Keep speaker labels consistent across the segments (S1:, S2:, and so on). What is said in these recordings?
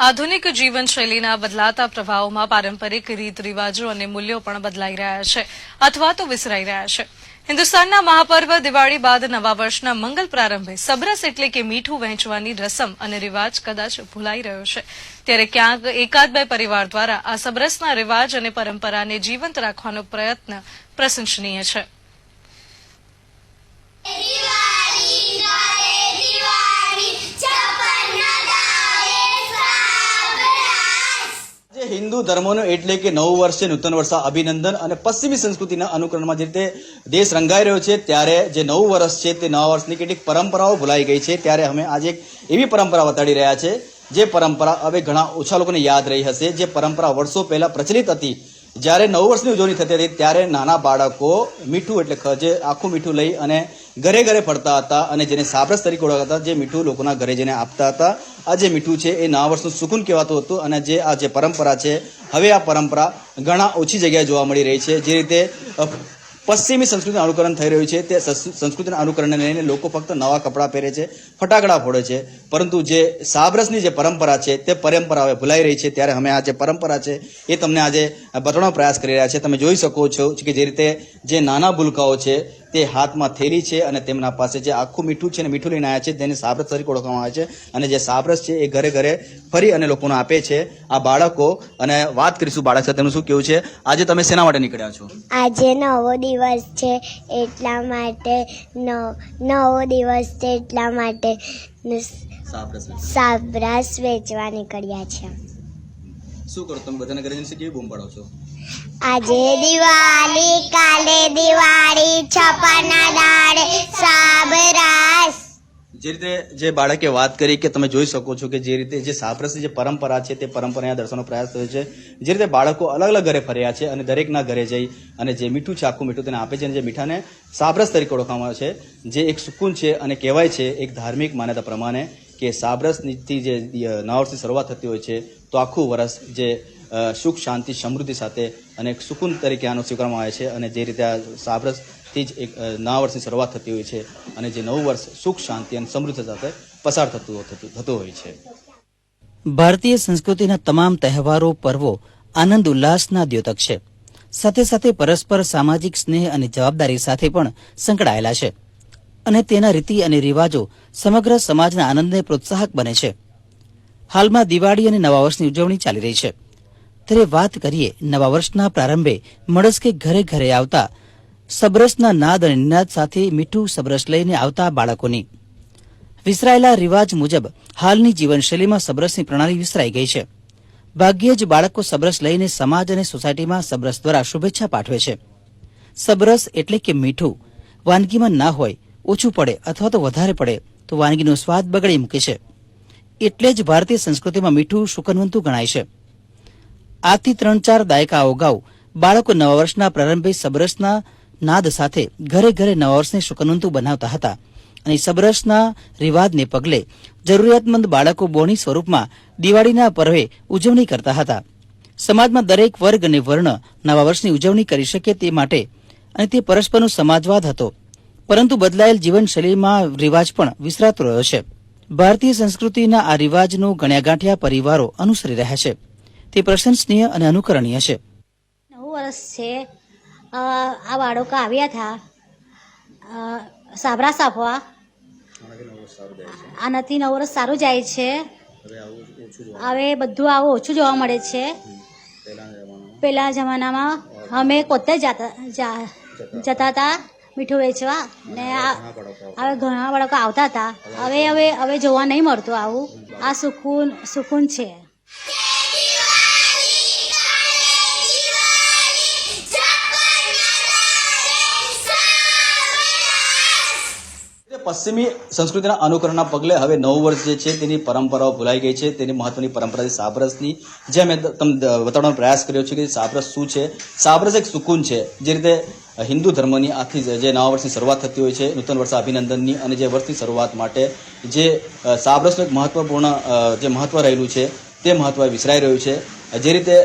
S1: આધુનિક જીવનશૈલીના બદલાતા પ્રભાવોમાં પારંપરિક રીત રિવાજો અને મૂલ્યો પણ બદલાઈ રહ્યા છે, અથવા તો વિસરાઈ રહ્યા છે. હિન્દુસ્તાનના મહાપર્વ દિવાળી બાદ નવા વર્ષના મંગલ પ્રારંભે સબરસ એટલે કે મીઠું વહેંચવાની રસમ અને રિવાજ કદાચ ભૂલાઈ રહ્યો છે. ત્યારે ક્યાંક એકાદ બે પરિવાર દ્વારા આ સબરસના રિવાજ અને પરંપરાને જીવંત રાખવાનો પ્રયત્ન પ્રશંસનીય છે.
S2: હિન્દુ ધર્મનો એટલે કે નવું વર્ષે નૂતન વર્ષ અભિનંદન અને પશ્ચિમી સંસ્કૃતિના અનુકરણમાં જે રીતે દેશ રંગાઈ રહ્યો છે, ત્યારે જે નવું વર્ષ છે તે નવા વર્ષની કેટલીક પરંપરાઓ ભૂલાઈ ગઈ છે. ત્યારે અમે આજે એક એવી પરંપરા બતાડી રહ્યા છે, જે પરંપરા હવે ઘણા ઓછા લોકોને યાદ રહી હશે. જે પરંપરા વર્ષો પહેલા પ્રચલિત હતી, જ્યારે નવું વર્ષની ઉજવણી થતી હતી, ત્યારે નાના બાળકો મીઠું એટલે જે આખું મીઠું લઈ અને ઘરે ઘરે ફરતા હતા અને જેને સાબરસ તરીકે ઓળખતા જે મીઠું લોકોના ઘરે જેને આપતા હતા. આ જે મીઠું છે, એ નવા વર્ષનું સુકૂન કહેવાતું હતું અને જે આ જે પરંપરા છે, હવે આ પરંપરા ઘણા ઓછી જગ્યાએ જોવા મળી રહી છે. જે રીતે પશ્ચિમી સંસ્કૃતિનું અનુકરણ થઈ રહ્યું છે, તે સસ- સંસ્કૃતિના અનુકરણને લઈને લોકો ફક્ત નવા કપડાં પહેરે છે, ફટાકડા ફોડે છે. પરંતુ જે સાબરસની જે પરંપરા છે, તે પરંપરા હવે ભૂલાઈ રહી છે. ત્યારે અમે આ જે પરંપરા છે, એ તમને આજે બતાવવાનો પ્રયાસ કરી રહ્યા છે તમે જોઈ શકો છો કે જે રીતે જે નાના ભૂલકાઓ છે તે હાથમાં થેલી છે અને તેમના પાસે જે આખું મીઠું છે અને મીઠું લઈને આવ્યા છે તેને સાબરસ તરીકે ઓળખવામાં આવે છે. અને જે સાબરસ છે એ ઘરે ઘરે ફરી અને લોકોને આપે છે. આ બાળકો અને વાત કરીશું બાળક સાથે શું કેવું છે? આજે તમે શેના માટે નીકળ્યા છો?
S3: આજે નવો દિવસ છે એટલા માટે નવ- દિવસ છે એટલા માટે
S2: સાબરાસ
S3: વેચવા. નીકળ્યા છે.
S2: શું કરો તમે? બધાને ઘરે જઈને કેવી બૂમ પાડો છો?
S3: આજે દિવાળી, કાલે દિવાળી, છપાના દાડે સાબરાસ.
S2: જે રીતે જે બાળકે વાત કરી કે તમે જોઈ શકો છો કે જે રીતે જે સાબરસની જે પરંપરા છે તે પરંપરા દર્શનનો પ્રયાસ થયો છે. જે રીતે બાળકો અલગ અલગ ઘરે ફર્યા છે અને દરેકના ઘરે જઈ અને જે મીઠું છે આખું મીઠું તેને આપે છે અને જે મીઠાને સાબરસ તરીકે ઓળખવામાં છે, જે એક સુકૂન છે અને કહેવાય છે એક ધાર્મિક માન્યતા પ્રમાણે કે સાબરસથી જે નવા વર્ષની શરૂઆત થતી હોય છે, તો આખું વર્ષ જે સુખ, શાંતિ, સમૃદ્ધિ સાથે અને એક સુકૂન તરીકે આનો સ્વીકારવામાં આવે છે અને જે રીતે આ સાબરસથી જ એક નવા વર્ષની શરૂઆત થતી હોય છે અને જે નવું વર્ષ સુખ, શાંતિ અને સમૃદ્ધિ સાથે પસાર થતું થતું હોય છે.
S4: ભારતીય સંસ્કૃતિના તમામ તહેવારો, પર્વો આનંદ, ઉલ્લાસના દ્યોતક છે. સાથે સાથે પરસ્પર સામાજિક સ્નેહ અને જવાબદારી સાથે પણ સંકળાયેલા છે. અને તેના રીતિ અને રિવાજો સમગ્ર સમાજના આનંદને પ્રોત્સાહક બને છે. હાલમાં દિવાળી અને નવા વર્ષની ઉજવણી ચાલી રહી છે. ત્યારે વાત કરીએ નવા વર્ષના પ્રારંભે મળસ્કે ઘરે ઘરે આવતા સબરસના નાદ અને નિનાદ સાથે મીઠું સબરસ લઈને આવતા બાળકોની. વિસરાયેલા રિવાજ મુજબ હાલની જીવનશૈલીમાં સબરસની પ્રણાલી વિસરાઈ ગઈ છે. ભાગ્યે જ બાળકો સબરસ લઈને સમાજ અને સોસાયટીમાં સબરસ દ્વારા શુભેચ્છા પાઠવે છે. સબરસ એટલે કે મીઠું. વાનગીમાં ના હોય, ઓછું પડે અથવા તો વધારે પડે, તો વાનગીનો સ્વાદ બગડી મૂકે છે. એટલે જ ભારતીય સંસ્કૃતિમાં મીઠું શુકનવંતું ગણાય છે. આજથી ત્રણ ચાર દાયકાઓ અગાઉ બાળકો નવા વર્ષના પ્રારંભે સબરસના નાદ સાથે ઘરે ઘરે નવા વર્ષને શુકનંતુ બનાવતા હતા. અને સબરસના રિવાજને પગલે જરૂરિયાતમંદ બાળકો બોણી સ્વરૂપમાં દિવાળીના પર્વે ઉજવણી કરતા હતા. સમાજમાં દરેક વર્ગ અને વર્ણ નવા વર્ષની ઉજવણી કરી શકે તે માટે અને તે પરસ્પરનો સમાજવાદ હતો. પરંતુ બદલાયેલ જીવનશૈલીમાં રિવાજ પણ વિસરાતો રહ્યો છે. ભારતીય સંસ્કૃતિના આ રિવાજનો ગણ્યાગાંઠ્યા પરિવારો અનુસરી રહ્યા છે. તે પ્રશંસનીય અને અનુકરણીય છે.
S5: નવું વર્ષ છે. આ બાળકો આવ્યા હતા સાબરા સાફવા. આનાથી નવું વર્ષ સારું જાય છે. હવે બધું આવું ઓછું જોવા મળે છે. પેલા જમાનામાં અમે પોતે જતા જતા હતા મીઠું વેચવા. ને હવે ઘણા બાળકો આવતા હતા. હવે હવે હવે જોવા નહીં મળતું આવું. આ સુકૂન સુકૂન છે.
S2: પશ્ચિમી સંસ્કૃતિના અનુકરણના પગલે હવે નવું વર્ષ જે છે તેની પરંપરાઓ ભૂલાઈ ગઈ છે, તેની મહત્વની પરંપરા છે સાબરસની. જે મેં તમને બતાવવાનો પ્રયાસ કર્યો છે કે સાબરસ શું છે? સાબરસ એક સુકૂન છે, જે રીતે હિન્દુ ધર્મની આખી જે નવા વર્ષની શરૂઆત થતી હોય છે, નૂતન વર્ષ અભિનંદનની અને જે વર્ષની શરૂઆત માટે જે સાબરસનું એક મહત્વપૂર્ણ જે મહત્વ રહેલું છે, તે મહત્વ વિસરાઈ રહ્યું છે. જે રીતે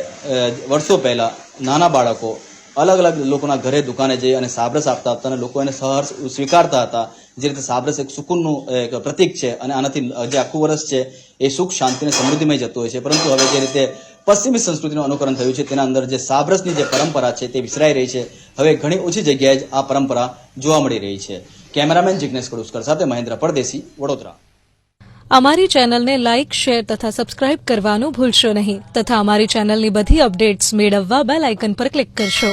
S2: વર્ષો પહેલાં નાના બાળકો અલગ અલગ લોકોના ઘરે દુકાને જઈ અને સાબરસ આપતા હતા અને લોકો એને સહર્ષ સ્વીકારતા હતા. જે રીતે સાબરસ એક સુકૂનનું, એક પ્રતીક છે અને આનાથી જે આખું વર્ષ છે એ સુખ, શાંતિ અને સમૃદ્ધિમય જતું હોય છે. પરંતુ હવે જે રીતે પશ્ચિમી સંસ્કૃતિનું અનુકરણ થયું છે, તેના અંદર જે સાબરસની જે પરંપરા છે તે વિસરાઈ રહી છે. હવે ઘણી ઓછી જગ્યાએ જ આ પરંપરા જોવા મળી રહી છે. કેમેરામેન જિજ્ઞેશ કડુસ્કર સાથે મહેન્દ્ર પરદેશી, વડોદરા.
S1: અમારી ચેનલને લાઇક, શેર તથા સબસ્ક્રાઇબ કરવાનું ભૂલશો નહીં. તથા અમારી ચેનલની બધી અપડેટ્સ મેળવવા બેલ આઇકન પર ક્લિક કરશો.